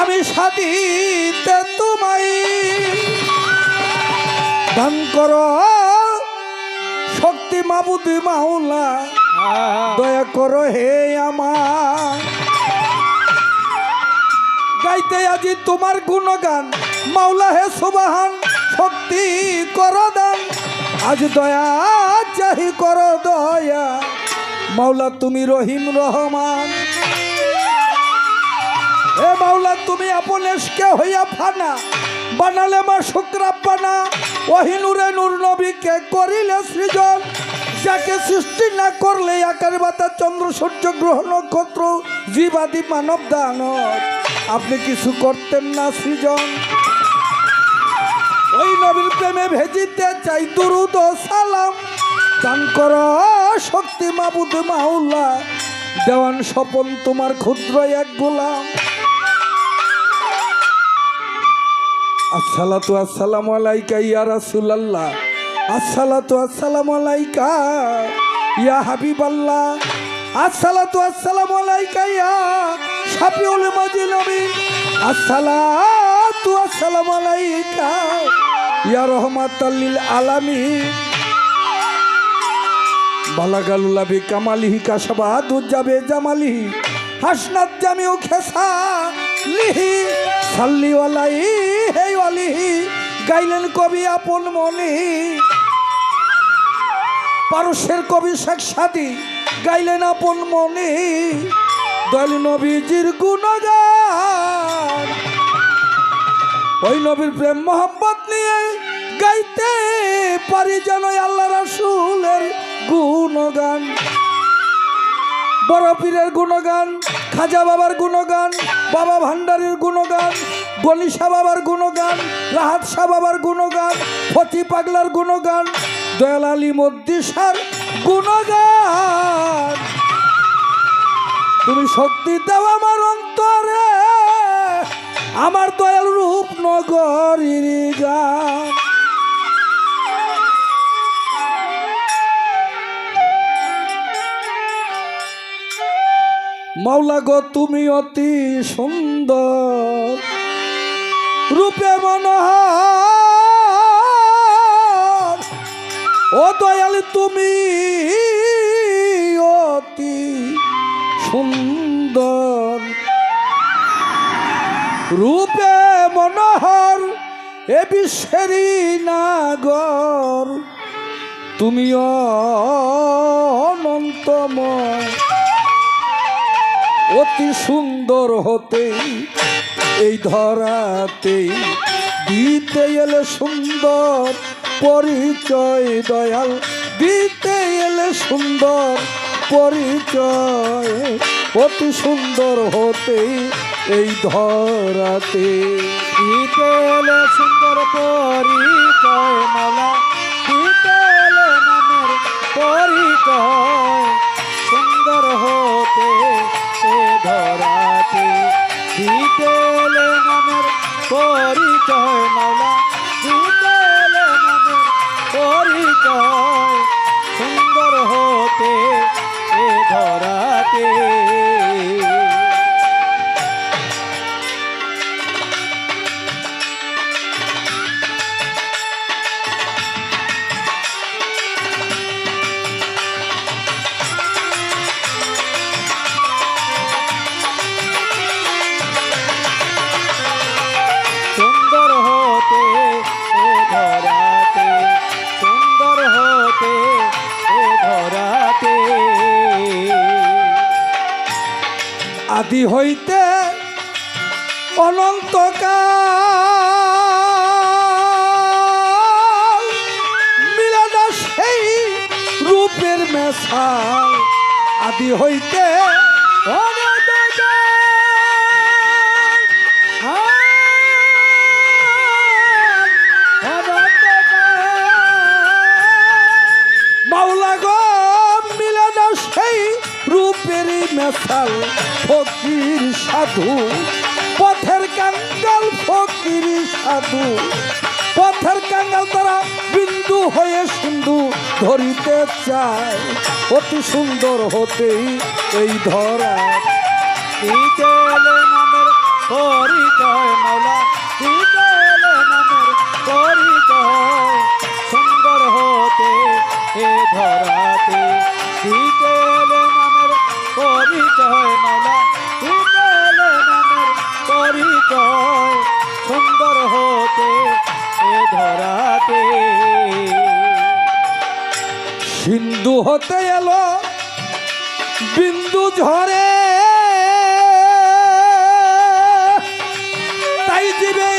আমি সাদিতে তোমায় দান কর। শক্তি মাবুদি মাওলা হ্যাঁ। দয়া করো হে আমার। গাইতে আজি তোমার গুণগান মাওলা হে সুবাহান শক্তি কর দান। আজ দয়া চাহি কর দয়া মাওলা তুমি রহিম রহমান। আপনেশকে হইয়া ফানা। বানালে মা শুক্রাব্বানা ওহিনুরে নূর নবীকে করিলে সৃজন। যাকে সৃষ্টি না করলে আকার বাতা চন্দ্র, সূর্য, গ্রহ, নক্ষত্র, জীবাদি, মানব, দানব। আপনি কিছু করতেন না সৃজন। ওই নবীর প্রেমে ভেজিতে চাই দুরুদ সালাম। দান কর শক্তি মাবুদ মাওলা। দেওয়ান স্বপন তোমার ক্ষুদ্র এক গোলাম। আসসালাতু আসসালামু আলাইকা ইয়া রাসূলুল্লাহ। আসসালাতু আসসালামু আলাইকা ইয়া হাবিবাল্লাহ। আসসালাতু আসসালামু আলাইকা ইয়া শাফিউল মদিনবী আসসালাতু আসসালামু আলাইকা ইয়া রহমাতাল লিল আলামিন। বালাগালুলাবি কামালিহি কাশাবাদু যাবে জামালিহি। হাসনাত জামিউ খেসা লিহি সাল্লি ওয়ালাই হে ওয়ালিহি গাইলেন কবি আপন মনে। পারস্যের কবি শেখ সাদি, গাইলেন আপন মনে। দয়াল নবীজির গুণগান। ওই নবীর প্রেম মোহাম্মত নিয়ে গাইতে পারি যেন আল্লাহ রাসূলের গুণগান। বড় পীরের গুণগান, খাজা বাবার গুণগান, বাবা ভান্ডারের গুণগান, গনিশা বাবার গুণগান, রাহাত শাহ বাবার গুণগান, ফতি পাগলার গুণগান, দয়াল আলী মদ্দিসার গুণগান। তুমি শক্তি দাও আমার অন্তরে, আমার দয়াল রূপ নগরীর গান। মাওলা গো, তুমি অতি সুন্দর। রূপে মনোহর। ও দয়াল, তুমি অতি সুন্দর। রূপে মনোহর, এ বিশ্বেরই নাগর। তুমি অনন্তময়। অতি সুন্দর হতে এই ধরাতেই দিতে এলে সুন্দর পরিচয় দয়াল, দিতে এলে সুন্দর পরিচয়। অতি সুন্দর হতে এই ধরাতে দিতে এলে সুন্দর পরিচয় মালা, দিতে এলে পরিচয়। সুন্দর হতে ধরাতে দিতে এলে নামের পরিচয় মালা দিতে নামের পরিচয়। সুন্দর হতে এ ধরাতে আদি হইতে অনন্তকাল। সেই রূপের মেশাল। আদি হইতে মাওলা ধরিতে চায় অতি সুন্দর হতেই এই ধরা। দিতে সিন্ধু হতে এলো, বিন্দু ঝরে। তাই দিবে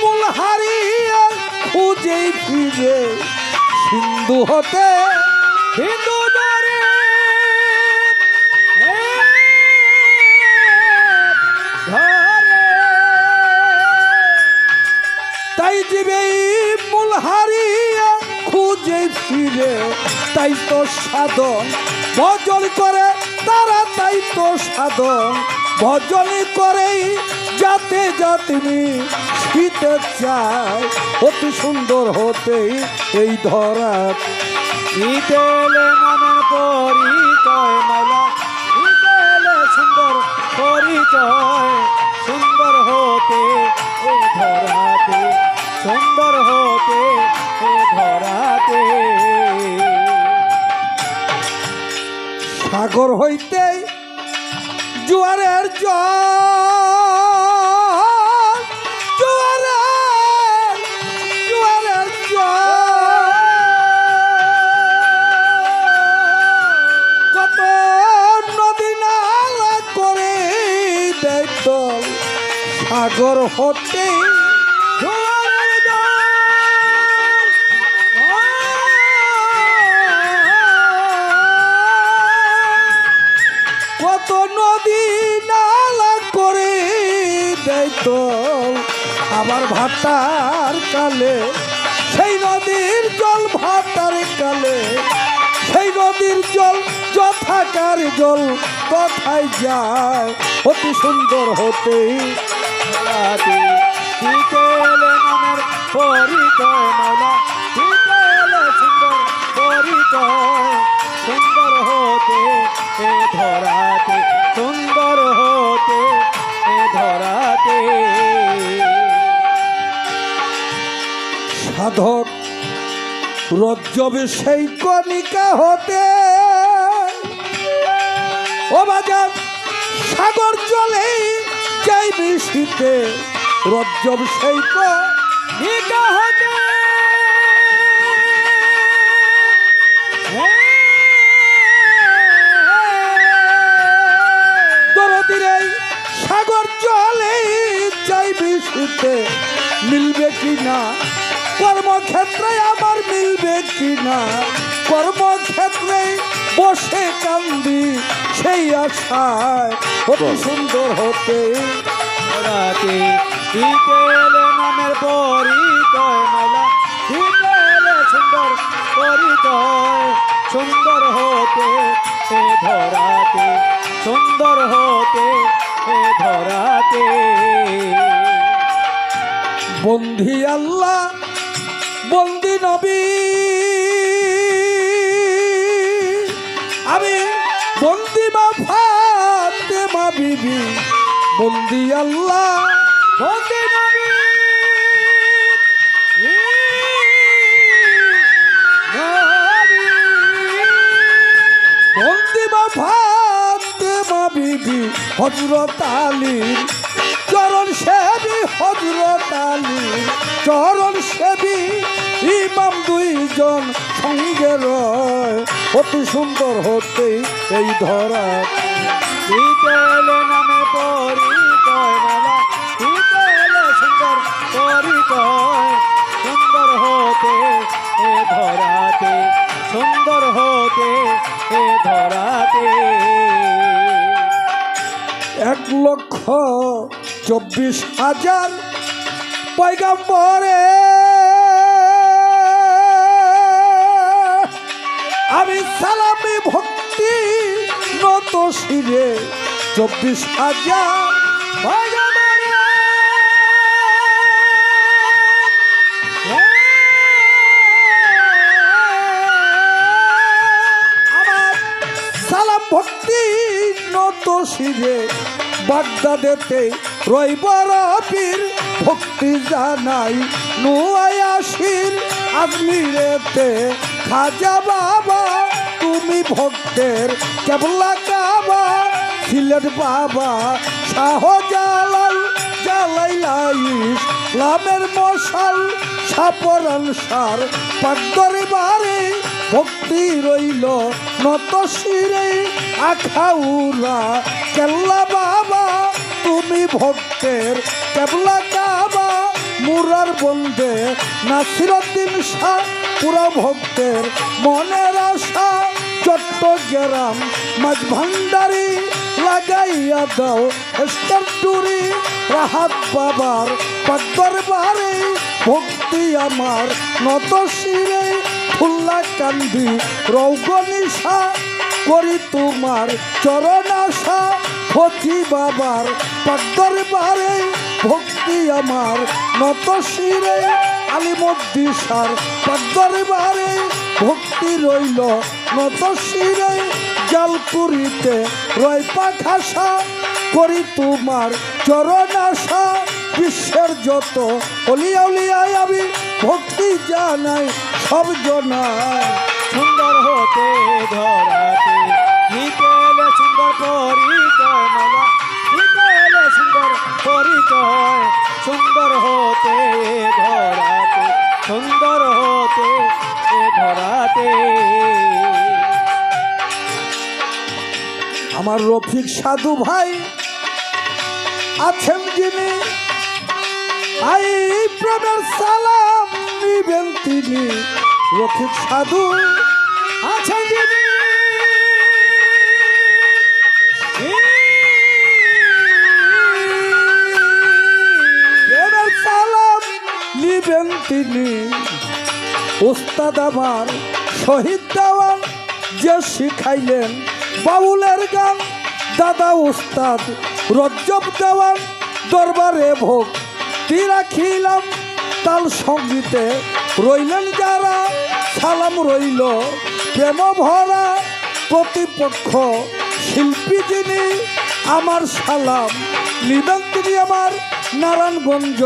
মূল হারিয়ে খুঁজে ফিরে সিন্ধু হতে। হিন্দু তাই দিবে মূল হারিয়ে খুঁজে ফিরে তাই তো সাধন। ভজন করে তারা, তাই তো সাধন। ভজন করেই যাতে যাতিনি শীতে চায়। অতি সুন্দর হতেই এই ধরা। ইতেলে নামের পরিচয় মালা ইতেলে সুন্দর পরিচয়, সুন্দর হতে এ ধরাতে সুন্দর হতে ধরাতে সাগর হইতে জোয়ারের জল, জোয়ারের জোয়ারের জল। কত নদী নালা করে দেখত সাগর হতে করে তো আবার ভাটার কালে, সেই নদীর জল ভাটার কালে, সেই নদীর জল যথাকার জল কথায় যায়? অতি সুন্দর মালা সুন্দর সুন্দর হতে এ ধরাতে সুন্দর হতে এ ধরাতে। সাধক রজ্জবে সেই কণিকা হতে। ও বাজার সাগর জলে যাইবি শীতে রজ্জব সেই কণিকা হতে। শীতে মিলবে কি না কর্মক্ষেত্রে আমার মিলবে কি না কর্মক্ষেত্রে বসে কান্দি সেই আশায়। অতি সুন্দর হতে নামের পরিচয় মালা। সুন্দর পরিচয় সুন্দর হতে এ ধরাতে সুন্দর হতে এ ধরাতে। বন্দি আল্লাহ বন্দি নবী। আমি বন্দি মা ফাতে মা বিবি বন্দি আল্লাহ বন্দি নবী। বন্দি মা ফাতে মা বিবি হজরত আলীর চরণ সেবী হজরত আলীর চরণ সেবী ইমাম দুইজন সঙ্গে রয়। অতি সুন্দর হতে এই ধরা। নামে পরিচয় সুন্দর পরিচয়। সুন্দর হতে এ ধরাতে, সুন্দর হতে এ ধরাতে। এক লক্ষ চব্বিশ হাজার পয়গাম্বরে। আমি সালামি ভক্তি নত শিরে চব্বিশ হাজার আমার সালাম ভক্তি নত শিরে বাগদাদেতে রইবার পীর ভক্তি জানাই নুয়ায়াসির আজমিরেতে খাজা বাবা, তুমি ভক্তের কেবলা কাবা। সিলেট বাবা, শাহজালাল জ্বালাইলাইস লামের মশাল, সাপরান সার। পাকদরে বারে ভক্তি রইল, নত শিরে আখাউলা কেল্লা বাবা তুমি ভক্তের কেবলা কাবা, মুরার বন্দে নাসিরুদ্দিন শাহ, পুরা ভক্তের মনের আশা, চট্টগ্রাম মাঝ ভান্ডারি লাগাইয়া দাও স্টারটুরি রাহাত বাবার পাকবার বারে ভক্তি আমার নত শিরে, ফুল্লা কান্দি রৌগনিশা করি তোমার চরণ আশা। ফতি বাবার পাকবার বারে ভক্তি আমার, নত শিরে আলিমদ্দিসার পাকবার বারে ভক্তি রইল, নত শিরে জালপুরিতে রয় পাখাসা করি তোমার চরণ আশা। বিশ্বের যত অলিয়া উলিয়ায় আমি ভক্তি জানাই সব জনায় সুন্দর হতে ধরাতে সুন্দর সুন্দর সুন্দর হতে ধরাতে, সুন্দর হতে ধরাতে। আমার রফিক সাধু ভাই আছেন যিনি আই প্রেমের সালাম নিবেন তিনি। রফিক সাধু আছেন যিনি। তিনি উস্তাদ আমার, শহীদ দেওয়ান যে শিখাইলেন বাউলের গান, দাদা উস্তাদ রজ্জব দেওয়ান দরবারে ভোগ রাখিলাম। তাল সঙ্গীতে রইলেন যারা, সালাম রইল। প্রেম ভরা প্রতিপক্ষ শিল্পী যিনি, আমার সালাম। নিবেন তিনি আমার নারায়ণগঞ্জ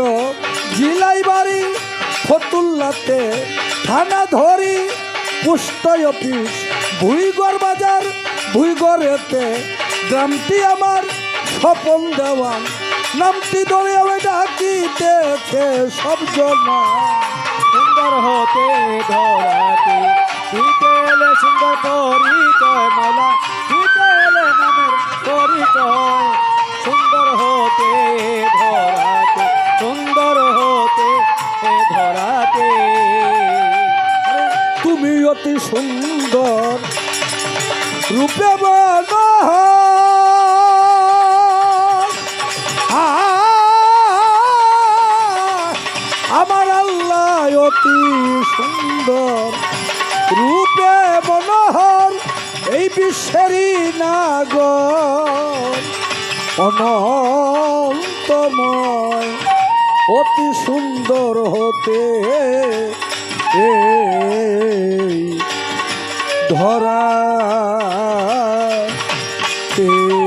জিলাই বাড়ি ফতুল্লাতে থানা ধরি পোস্ট অফিস, ভুইগড় বাজার, ভুইগড়েতে। গ্রামটি আমার স্বপন দেওয়ান। নামটি ধরে আমি ডাকিতেছে সব জনা। সুন্দর হতে ধরাতে রূপে আমার আল্লাহ অতি সুন্দর। রূপে মনোহর এই বিশ্বেরই নাগর। অনন্তময়, অতি সুন্দর হতে এই ধরা